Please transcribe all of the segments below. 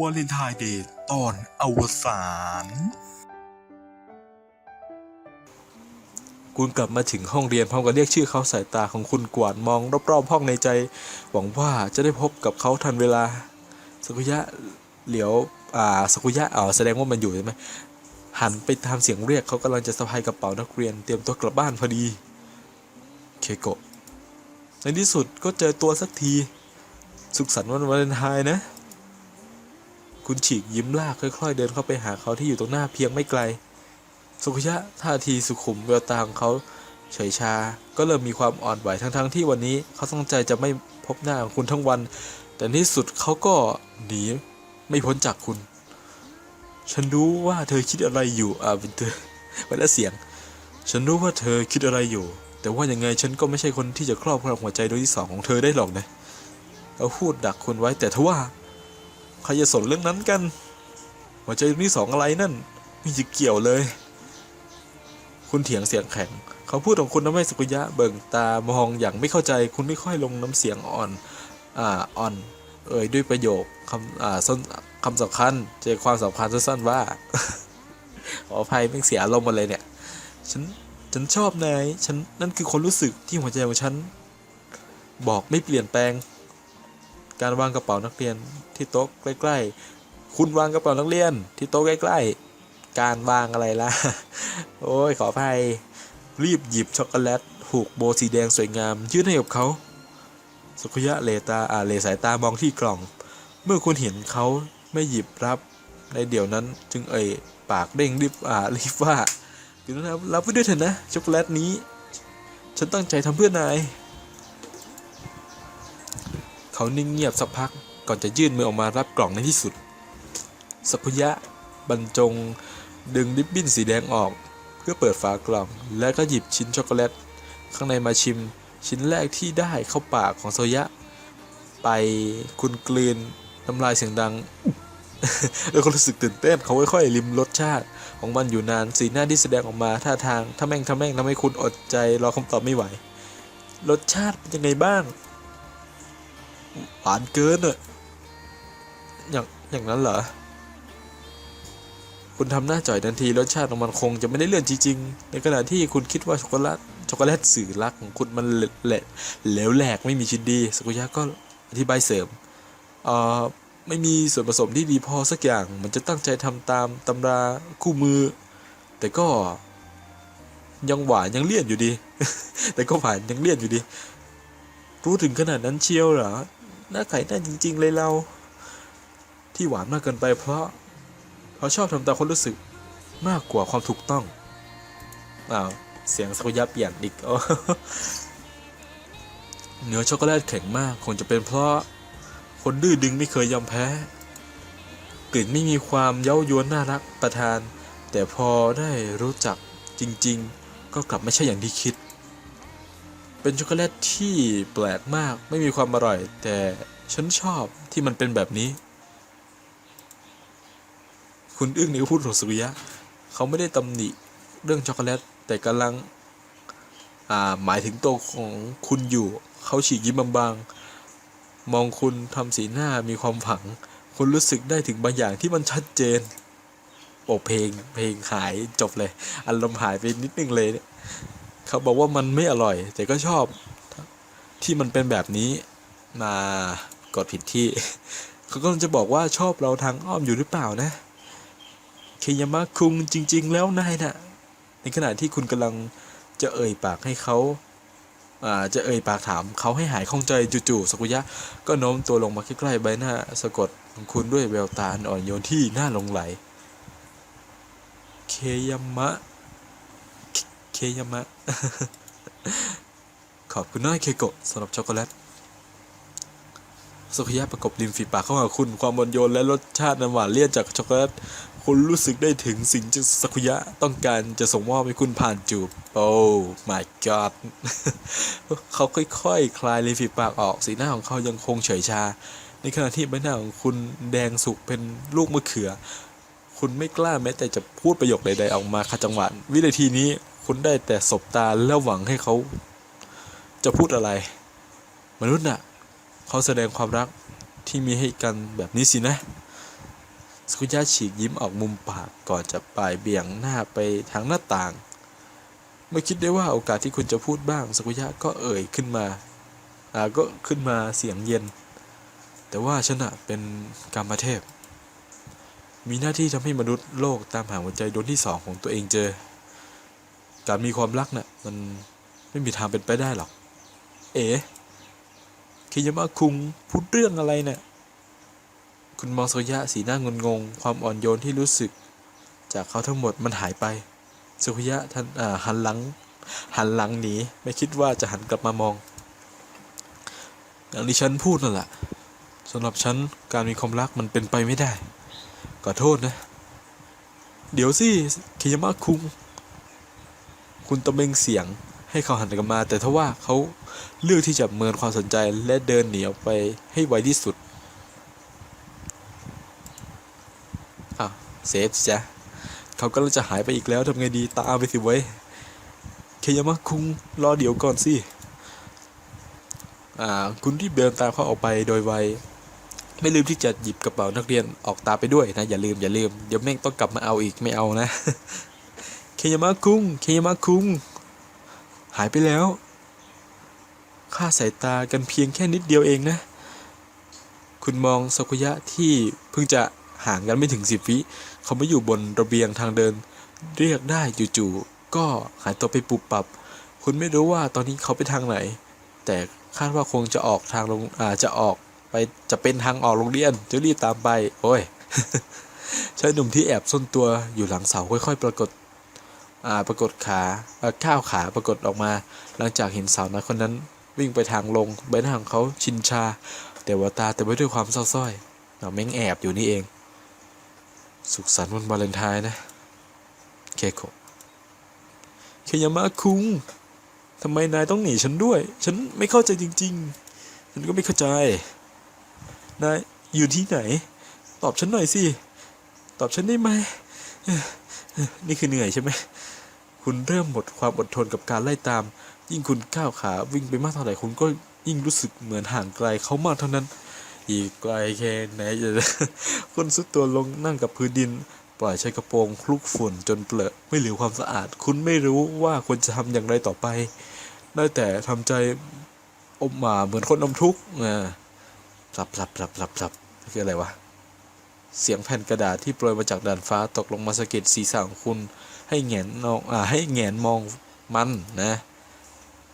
วาเลนไทน์เดย์ตอนอวสานคุณกลับมาถึงห้องเรียนพร้อมกับเรียกชื่อเขาสายตาของคุณกวาดมองรอบๆห้องในใจ หวังว่าจะได้พบกับเขาทันเวลาสกุยะเหลียวอ่าสกุยะอ๋อแสดงว่ามันอยู่ใช่ไหมหันไปตามเสียงเรียกเขากำลังจะสะพายกระเป๋านักเรียนเตรียมตัวกลับบ้านพอดีเคโกะในที่สุดก็เจอตัวสักที สุขสันต์วันวาเลนไทน์นะ คุณฉีกยิ้มลากค่อยๆ เดินเข้าไปหาเขาที่อยู่ตรงหน้าเพียงไม่ไกล สุขยะท่าทีสุขุมแววตาของเขาเฉยชา ก็เริ่มมีความอ่อนไหวทั้งๆที่วันนี้เขาตั้งใจจะไม่พบหน้าของคุณทั้งวัน แต่ที่สุดเขาก็หนีไม่พ้นจากคุณ ฉันรู้ว่าเธอคิดอะไรอยู่อ่าเป็นเธอเป็นละเสียง ฉันรู้ว่าเธอคิดอะไรอยู่ แต่ว่ายังไงฉันก็ไม่ใช่คนที่จะครอบครองหัวใจดวงที่สองของเธอได้หรอกนะเขาพูดดักคุณไว้แต่ทว่า ใครจะสนเรื่องนั้นกัน หัวใจที่สองอะไรนั่นไม่จะเกี่ยวเลย คุณเถียงเสียงแข็ง เขาพูดของคุณทำให้สกุยะเบิ่งตามองอย่างไม่เข้าใจคุณไม่ค่อยลงน้ำเสียงอ่อน อ่าอ่อน เอ่ยด้วยประโยคคำอ่าส้นคำสำคัญใจความสำคัญสั้นๆว่า ขออภัยไม่เสียอารมณ์มาเลยเนี่ย ฉันฉันชอบนาย ฉันนั่นคือความรู้สึกที่หัวใจของฉัน บอกไม่เปลี่ยนแปลง การวางกระเป๋านักเรียนที่โต๊ะใกล้ ๆ คุณวางกระเป๋านักเรียนที่โต๊ะใกล้ ๆ การวางอะไรล่ะ โอ้ยขออภัย รีบหยิบช็อกโกแลตผูกโบสีแดงสวยงาม ยื่นให้กับเขาสุขยะเลตาอาเลสายตามองที่กล่อง เมื่อคุณเห็นเขาไม่หยิบรับ ในเดี๋ยวนั้นจึงเอ่ยปากเด้งรีบอ่ารีบว่าคือนะรับไว้ด้วยเถอะนะช็อกโกแลตนี้ ฉันตั้งใจทำเพื่อนาย เขานิ่งเงียบสักพักก่อนจะยื่นมือออกมารับกล่องในที่สุด สักุยะบรรจง ดึงริบบิ้นสีแดงออก เพื่อเปิดฝากล่อง แล้วก็หยิบชิ้นช็อกโกแลตข้างในมาชิม ชิ้นแรกที่ได้เข้าปากของโซยะ ไปคุณกลืนน้ำลายเสียงดังแล้วก็รู้สึกตื่นเต้นเขาค่อยๆลิมรสชาติ ของมันอยู่นานสีหน้าที่แสดงออกมาท่าทางถ้าแม่งถ้าแม่งทำให้คุณอดใจรอคำตอบไม่ไหว รสชาติเป็นยังไงบ้าง หวานเกินอะอย่างอย่างนั้นเหรอ คุณทำหน้าจ่อยทันทีรสชาติของมันคงจะไม่ได้เลื่อนจริงๆ ในขณะที่คุณคิดว่าช็อกโกแลตช็อกโกแลตสื่อรักของคุณมันเหละเหลวแหลกไม่มีชิ้นดีสกุยะก็อธิบายเสริมเอ่อไม่มีส่วนผสมที่ดีพอสักอย่าง มันจะตั้งใจทำตามตำราคู่มือ แต่ก็ยังหวานยังเลี่ยนอยู่ดี แต่ก็หวานยังเลี่ยนอยู่ดี รู้ถึงขนาดนั้นเชียวเหรอ หน้าไข่น้าจริง ๆ เลยเรา ที่หวานมากเกินไปเพราะเขาชอบทำตามความรู้สึกมากกว่าความถูกต้องอ้าวเสียงสกุยะเปลี่ยนอีกอเนื้อช็อกโกแลตแข็งมากคงจะเป็นเพราะคนดื้อดึงไม่เคยยอมแพ้ กลิ่นไม่มีความเย้ายวนน่ารักประทาน แต่พอได้รู้จักจริง ๆ ก็กลับไม่ใช่อย่างที่คิด เป็นช็อกโกแลตที่แปลกมากไม่มีความอร่อย แต่ฉันชอบที่มันเป็นแบบนี้ คุณอึ้งในคำพูดของสุริยะ เขาไม่ได้ตำหนิเรื่องช็อกโกแลต แต่กำลังอ่าหมายถึงตัวของคุณอยู่ เขาฉีกยิ้มบางๆ มองคุณทำสีหน้ามีความผัง คุณรู้สึกได้ถึงบางอย่างที่มันชัดเจนโอ้เพลงเพลงหายจบเลยอารมณ์หายไปนิดนึงเลยเนี่ย เขาบอกว่ามันไม่อร่อย แต่ก็ชอบที่มันเป็นแบบนี้มากดผิดที่ เขาก็จะบอกว่าชอบเราทางอ้อมอยู่หรือเปล่านะเคยามะคุงจริง ๆ แล้วนายน่ะ ในขณะที่คุณกำลังจะเอ่ยปากให้เขาอ่าจะเอ่ยปากถามเขาให้หายข้องใจจู่ๆสกุยะ ก็โน้มตัวลงมาใกล้ๆใบหน้า สะกดของคุณด้วยแววตาอ่อนโยนที่น่าหลงไหล เคยามะ เคยามะ ขอบคุณน้อยเคโกะสำหรับช็อกโกแลตสุขยะประกบริมฝีปากเข้าหาคุณความอ่อนโยนและรสชาติน้ำหวานเลี่ยนจากช็อกโกแลตคุณรู้สึกได้ถึงสิ่งที่สักุยะต้องการจะส่งมอบให้คุณผ่านจูบ โอ้ my god เขาค่อยๆคคลายริมฝีปากออกสีหน้าของเขายังคงเฉยชา ในขณะที่ใบหน้าของคุณแดงสุกเป็นลูกมะเขือ คุณไม่กล้าแม้แต่จะพูดประโยคใดๆออกมาขัดจังหวะวินาทีนี้ คุณได้แต่สบตาแล้วหวังให้เขาจะพูดอะไร มนุษย์น่ะเขาแสดงความรักที่มีให้กันแบบนี้สินะสกุยะฉีกยิ้มออกมุมปากก่อนจะป่ายเบี่ยงหน้าไปทางหน้าต่าง เมื่อคิดได้ว่าโอกาสที่คุณจะพูดบ้างสกุยะก็เอ่ยขึ้นมาอ่าก็ขึ้นมาเสียงเย็น แต่ว่าฉันอะเป็นกรรมเทพ มีหน้าที่ทำให้มนุษย์โลกตามหาหัวใจดวงที่สองของตัวเองเจอ การมีความรักน่ะมันไม่มีทางเป็นไปได้หรอก เอ๋คิยามะคุงพูดเรื่องอะไรเนี่ยคุณมองโซยะสีหน้างนงงความอ่อนโยนที่รู้สึก จากเขาทั้งหมดมันหายไปสุยะท่านอ่าหันหลัง หันหลังหนีไม่คิดว่าจะหันกลับมามอง อย่างที่ฉันพูดนั่นแหละสำหรับฉันการมีความรักมันเป็นไปไม่ได้ขอโทษนะ เดี๋ยวสิคิยามะคุง คุณตะเบงเสียงให้เขาหันกลับมา แต่ทว่าเขาเลือกที่จะเมินความสนใจและเดินหนีออกไปให้ไวที่สุดอ้าวเซฟสิจ้ะเขาก็จะหายไปอีกแล้วทำไงดีตามไปสิเว้ยเคยามะคุงรอเดี๋ยวก่อนสิอ่าคุณที่เดินตามเขาออกไปโดยไว ไม่ลืมที่จะหยิบกระเป๋านักเรียนออกตาไปด้วยนะ อย่าลืมอย่าลืม เดี๋ยวแม่งต้องกลับมาเอาอีกไม่เอานะ เคยามะคุงเคยามะคุง หายไปแล้วค่าสายตากันเพียงแค่นิดเดียวเองนะ คุณมองซากุยะที่เพิ่งจะห่างกันไม่ถึงสิบวิ เขาไม่อยู่บนระเบียงทางเดิน เรียกได้จู่ๆก็หายตัวไปปุบปับ คุณไม่รู้ว่าตอนนี้เขาไปทางไหน แต่คาดว่าคงจะออกทางลงอาจะออกไปจะเป็นทางออกโรงเรียนจะรีบตามไป โอ้ยชายหนุ่มที่แอบซ่อนตัวอยู่หลังเสาค่อยๆ ปรากฏ ปรากฏขาอ่อข้าวขาปรากฏออกมา หลังจากเห็นสาวน้อยคนนั้น วิ่งไปทางลงใบหน้าของเขาชินชา แต่ว่าตาเต็มไปด้วยความเศร้าสร้อยเราแม่งแอบอยู่นี่เอง สุขสันต์วันวาเลนไทน์นะ เคโกะเคยามะคุงทำไมนายต้องหนีฉันด้วย ฉันไม่เข้าใจจริง ๆ ฉันก็ไม่เข้าใจ นายอยู่ที่ไหน ตอบฉันหน่อยสิ ตอบฉันได้ไหม นี่คือเหนื่อยใช่ไหม คุณเริ่มหมดความอดทนกับการไล่ตาม ยิ่งคุณก้าวขาวิ่งไปมากเท่าไหร่คุณก็ยิ่งรู้สึกเหมือนห่างไกลเขามากเท่านั้น อีกไกลแค่ไหนจะคนสุดตัวลงนั่งกับพื้นดิน ปล่อยใช้กระโปรงคลุกฝุ่นจนเปลอะไม่เหลือความสะอาด คุณไม่รู้ว่าควรจะทำอย่างไรต่อไป ได้แต่ทำใจอมหมาเหมือนคนอมทุกข์อ่าสับสับสับสับสับคืออะไรวะเสียงแผ่นกระดาษที่โปรยมาจากด่านฟ้าตกลงมาสะกิดศีรษะของคุณ ให้แหงนมองอ่าให้แหงนมองมันนะ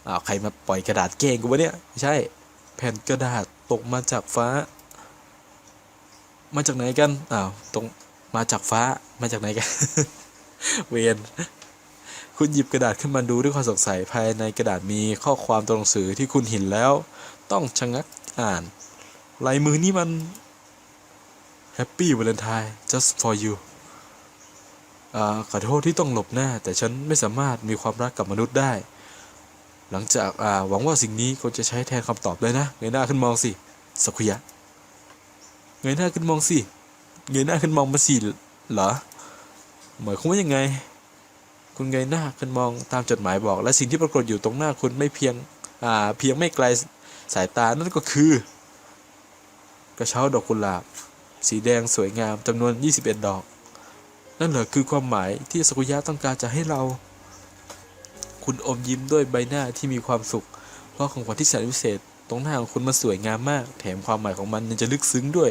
อ้าวใครมาปล่อยกระดาษเก่งกูวะเนี่ยไม่ใช่แผ่นกระดาษตกมาจากฟ้า มาจากไหนกันอ้าวตรงมาจากฟ้ามาจากไหนกัน เวียนคุณหยิบกระดาษขึ้นมาดูด้วยความสงสัยภายในกระดาษมีข้อความตัวหนังสือที่คุณเห็นแล้ว ต้องชะงักอ่านลายมือนี่มัน Happy Valentine just for you ขอโทษที่ต้องหลบหน้า แต่ฉันไม่สามารถมีความรักกับมนุษย์ได้ หลังจากาหวังว่าสิ่งนี้คงจะใช้แทนคำตอบเลยนะเงยหน้าขึ้นมองสิสักุยะเงยหน้าขึ้นมองสิเงยหน้าขึ้นมองมาสิเหรอหมายความว่ายังไง คุณเงยหน้าขึ้นมองตามจดหมายบอก และสิ่งที่ปรากฏอยู่ตรงหน้าคุณไม่เพียงเพียงไม่ไกลสายตานั่นก็คือ กระเช้าดอกกุหลาบ สีแดงสวยงามจำนวน 21 ดอก นั่นเหรอคือความหมายที่สกุยะต้องการจะให้เรา คุณอมยิ้มด้วยใบหน้าที่มีความสุข เพราะของขวัญที่แสนวิเศษ ตรงหน้าของคุณมันสวยงามมาก แถมความหมายของมันยังจะลึกซึ้งด้วย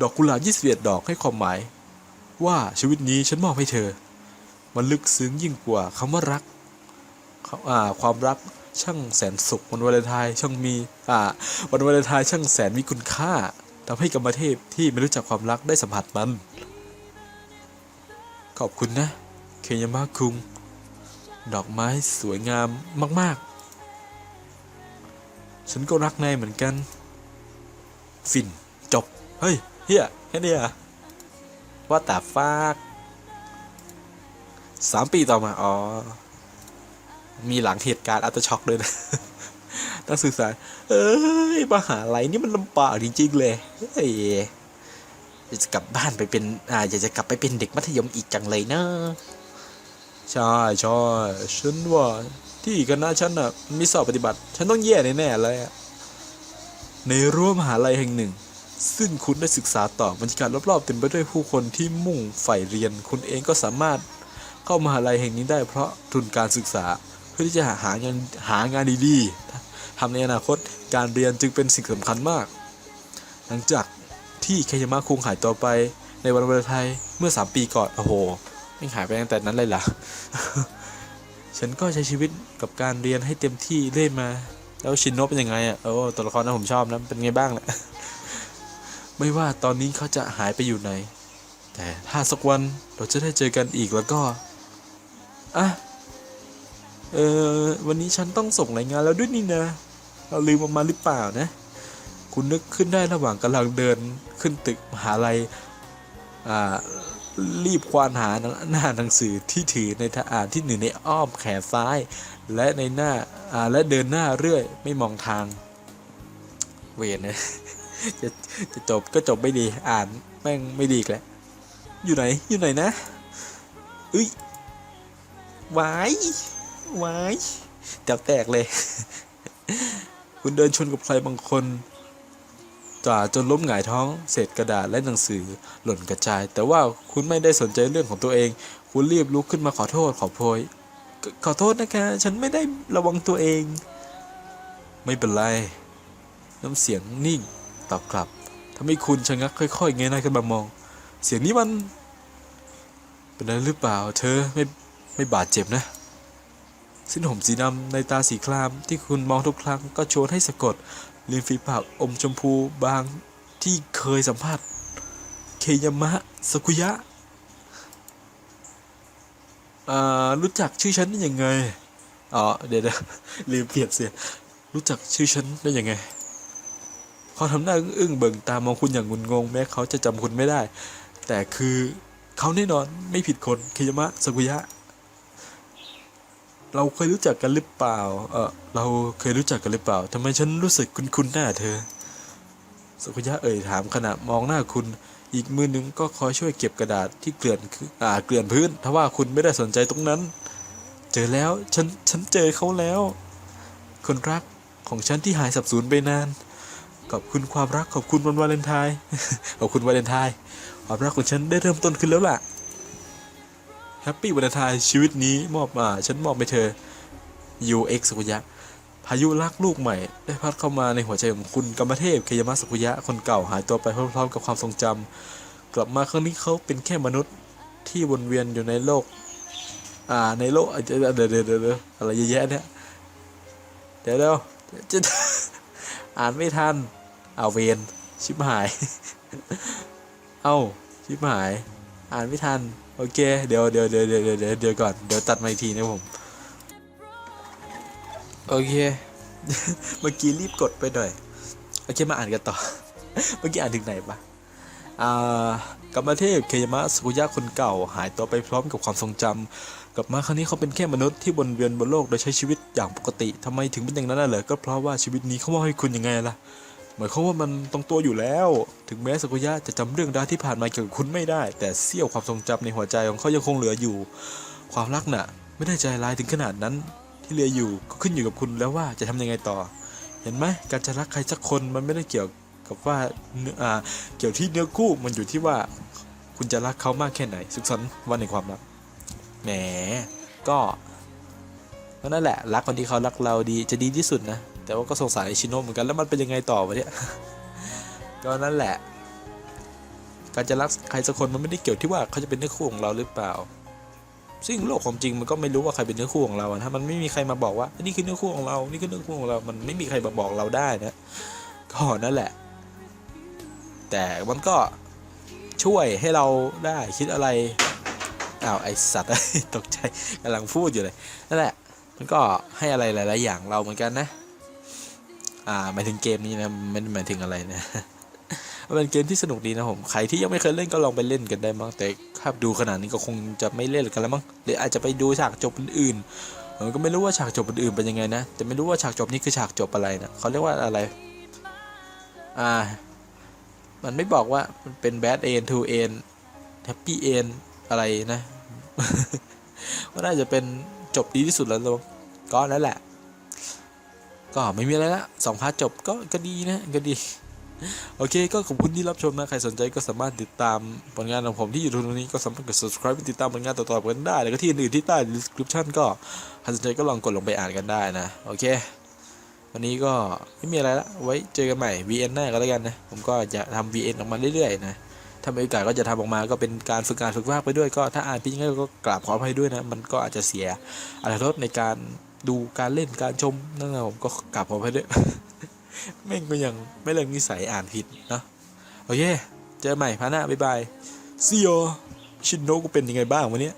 ดอกกุหลาบ21 ดอกให้ความหมาย ว่าชีวิตนี้ฉันมอบให้เธอ มันลึกซึ้งยิ่งกว่าคำว่ารักความรักช่างแสนสุขวันวาเลนไทน์ช่างมีอ่าวันวาเลนไทน์ช่างแสนมีคุณค่าทำให้กรรมเทพที่ไม่รู้จักความรักได้สัมผัสมัน ขอบคุณนะ เคยามะคุง ดอกไม้สวยงามมาก ๆ ฉันก็รักนายเหมือนกัน ฟิน จบ เฮ้ย เฮียแค่นี้ยเหรอว่าแต่ฟากสามปีต่อมา อ๋อ มีหลังเหตุการณ์อัตช็อกด้วยนะนักศึกษา เอ้ยมหาลัยนี่มันลำบากจริง ๆ เลยเฮ้ย อยากจะกลับบ้านไปเป็นอ่าอยากจะกลับไปเป็นเด็กมัธยมอีกจังเลยเนอะใช่ใช่ฉันว่าที่คณะฉันอะมีสอบปฏิบัติ ฉันต้องแย่แน่ๆเลยอะในรั้วมหาลัยแห่งหนึ่ง ซึ่งคุณได้ศึกษาต่อบรรยากาศรอบๆเต็มไปด้วยผู้คนที่มุ่งใฝ่เรียน คุณเองก็สามารถเข้ามหาลัยแห่งนี้ได้เพราะทุนการศึกษาเพื่อที่จะหางานหางานดีๆทำในอนาคตการเรียนจึงเป็นสิ่งสำคัญมาก หลังจาก ที่เคยามาคุงหายตัวไปในวันวาเลนไทน์เมื่อ 3 ปีก่อน โอ้โหไม่หายไปตั้งแต่นั้นเลยล่ะ ฉันก็ใช้ชีวิตกับการเรียนให้เต็มที่เรื่อยมา แล้วชินโนเป็นยังไงอะโอ้ตัวละครนั้นผมชอบนะ เป็นไงบ้างนะไม่ว่าตอนนี้เขาจะหายไปอยู่ไหน แต่ถ้าสักวันเราจะได้เจอกันอีกแล้วก็ อะ เออวันนี้ฉันต้องส่งรายงานแล้วด้วยนี่นะ เราลืมมันมาหรือเปล่านะ คุณนึกขึ้นได้ระหว่างกำลังเดินขึ้นตึกมหาลัยอ่ารีบควานหาหน้าหนังสือที่ถือในทอ่านที่หนึ่งในอ้อมแขนซ้าย และในหน้าอ่าและเดินหน้าเรื่อยไม่มองทาง เวรนะจะจะจบก็จบไม่ดีอ่านแม่งไม่ดีอีกแล้วอยู่ไหนอยู่ไหนนะเอ้ยวายวายจับแตกเลย คุณเดินชนกับใครบางคน จ่าจนล้มหงายท้อง เศษกระดาษและหนังสือหล่นกระจาย แต่ว่าคุณไม่ได้สนใจเรื่องของตัวเอง คุณรีบลุกขึ้นมาขอโทษขอโพยขขอโทษนะคะ ฉันไม่ได้ระวังตัวเอง ไม่เป็นไร น้ำเสียงนิ่งตอบกลับทำให้คุณชะงักค่อยๆเงยหน้าขึ้นมามอง เสียงนี้มัน เป็นอะไรหรือเปล่า เธอไม่ไม่บาดเจ็บนะสิ้นผมสีดำในตาสีครามที่คุณมองทุกครั้งก็ชวนให้สะกด ริมฝีปากอมชมพูบางที่เคยสัมผัส เคยามะสกุยะรู้จักชื่อฉันได้ยังไง อ๋อ เดี๋ยวลืมเปลี่ยนเสีย รู้จักชื่อฉันได้ยังไง เขาทำหน้าอึ้งเบิ่งตามองคุณอย่างงุนงง แม้เขาจะจำคุณไม่ได้ แต่คือเขาแน่นอนไม่ผิดคนเคยามะสกุยะ เราเคยรู้จักกันหรือเปล่า เออเราเคยรู้จักกันหรือเปล่าทำไมฉันรู้สึกคุ้นๆหน้าเธอ สุกุยะเอ่ยถามขณะมองหน้าคุณ อีกมือหนึ่งก็คอยช่วยเก็บกระดาษที่เกลื่อนคืออ่าเกลื่อนพื้นทว่าคุณไม่ได้สนใจตรงนั้น เจอแล้ว ฉัน ฉันเจอเขาแล้ว คนรักของฉันที่หายสับสูญไปนาน ขอบคุณความรักขอบคุณวันวาเลนไทน์ ขอบคุณวาเลนไทน์ความรักของฉันได้เริ่มต้นขึ้นแล้วล่ะ แฮปปี้วันทายชีวิตนี้มอบมาฉันมอบให้เธอ UX สุกุยะ พายุรักลูกใหม่ ได้พัดเข้ามาในหัวใจของคุณกัมมเทพเคยามะสุกุยะคนเก่าหายตัวไปพร้อมๆกับความทรงจำกลับมาครั้งนี้เขาเป็นแค่มนุษย์ที่วนเวียนอยู่ในโลก อ่าในโลกเดี๋ยวเดี๋ยวเดี๋ยวอะไรเยอะแยะเนี่ยเดี๋ยวเดี๋ยวจะอ่านไม่ทันเอาเวนชิบหาย เอ้าชิบหาย อ่านไม่ทัน โอเค เดี๋ยวเดี๋ยวเดี๋ยวเดี๋ยวเดี๋ยวเดี๋ยวก่อน เดี๋ยวตัดมาอีกทีนะผม โอเค เมื่อกี้รีบกดไปหน่อย โอเค มาอ่านกันต่อ เมื่อกี้อ่านถึงไหนปะอ่ากรรมเทพเคยามะสุกุยะคนเก่า หายตัวไปพร้อมกับความทรงจำกลับมาครั้งนี้เขาเป็นแค่มนุษย์ที่วนเวียนบนโลกโดยใช้ชีวิตอย่างปกติทำไมถึงเป็นอย่างนั้นน่ะเหรอก็เพราะว่าชีวิตนี้เขามอบให้คุณยังไงล่ะ หมายความว่ามันตรงตัวอยู่แล้ว ถึงแม้สกุยะจะจำเรื่องราวที่ผ่านมาเกี่ยวกับคุณไม่ได้ แต่เสี้ยวความทรงจำในหัวใจของเขายังคงเหลืออยู่ ความรักน่ะ ไม่ได้ใจร้ายถึงขนาดนั้น ที่เหลืออยู่ก็ขึ้นอยู่กับคุณแล้วว่าจะทำยังไงต่อ เห็นไหมการจะรักใครสักคนมันไม่ได้เกี่ยวกับว่าเนื้ออ่าเกี่ยวที่เนื้อคู่มันอยู่ที่ว่า คุณจะรักเขามากแค่ไหน สุขสันต์วันในความรักแหมก็ก็นั่นแหละ รักคนที่เขารักเราดีจะดีที่สุดนะ แต่ว่าก็สงสารไอชิโนะเหมือนกันแล้วมันเป็นยังไงต่อวะเนี่ยก็นั่นแหละ การจะรักใครสักคนมันไม่ได้เกี่ยวที่ว่าเขาจะเป็นเนื้อคู่ของเราหรือเปล่า ซึ่งโลกความจริงมันก็ไม่รู้ว่าใครเป็นเนื้อคู่ของเราถ้ามันไม่มีใครมาบอกว่านี่คือเนื้อคู่ของเรา นี่คือเนื้อคู่ของเรา มันไม่มีใครมาบอกเราได้นะก็นั่นแหละ แต่มันก็ช่วยให้เราได้คิดอะไรอ้าวไอสัตว์ตกใจกำลังพูดอยู่เลยนั่นแหละ มันก็ให้อะไรหลาย ๆ อย่างเราเหมือนกันนะ อ่าหมายถึงเกมนี้นะไม่ได้หมายถึงอะไรนะมันเป็นเกมที่สนุกดีนะผมใครที่ยังไม่เคยเล่นก็ลองไปเล่นกันได้มั้งแต่ถ้าดูขนาดนี้ก็คงจะไม่เล่นกันแล้วมั้งหรืออาจจะไปดูฉากจบอื่นๆผมก็ไม่รู้ว่าฉากจบอื่นเป็นยังไงนะแต่ไม่รู้ว่าฉากจบนี้คือฉากจบอะไรนะเขาเรียกว่าอะไร อ่า มันไม่บอกว่ามันเป็น bad end to end happy end อะไรนะก็น่าจะเป็นจบดีที่สุดแล้วลงก็นั่นแหละ ก็ไม่มีอะไรละสองพาร์ทจบก็ก็ดีนะก็ดี โอเค ก็ขอบคุณที่รับชมนะ ใครสนใจก็สามารถติดตามผลงานของผมที่อยู่ตรงนี้ก็สามารถกด subscribe ติดตามผลงานต่อๆกันได้ แล้วก็ที่อื่นๆที่ใต้ description ก็ใครสนใจก็ลองกดลงไปอ่านกันได้นะ โอเค วันนี้ก็ไม่มีอะไรละ ไว้เจอกันใหม่ VN หน้าก็แล้วกันนะ ผมก็จะทำ VN ออกมาเรื่อยๆนะถ้ามีโอกาสก็จะทำออกมาก็เป็นการฝึกงานฝึกวางไปด้วยก็ถ้าอ่านเป็นยังไงก็กราบขออภัยด้วยนะ มันก็อาจจะเสียอรรถรสในการ ดูการเล่นการชมนั่นแหละผมก็กลับขออภัยด้วยแม่งก็ยังไม่เลิกนิสัยอ่านผิดเนาะโอเค เจอใหม่พาหน้าบ๊ายบายซีโอชินโนกูเป็นยังไงบ้างวันนี้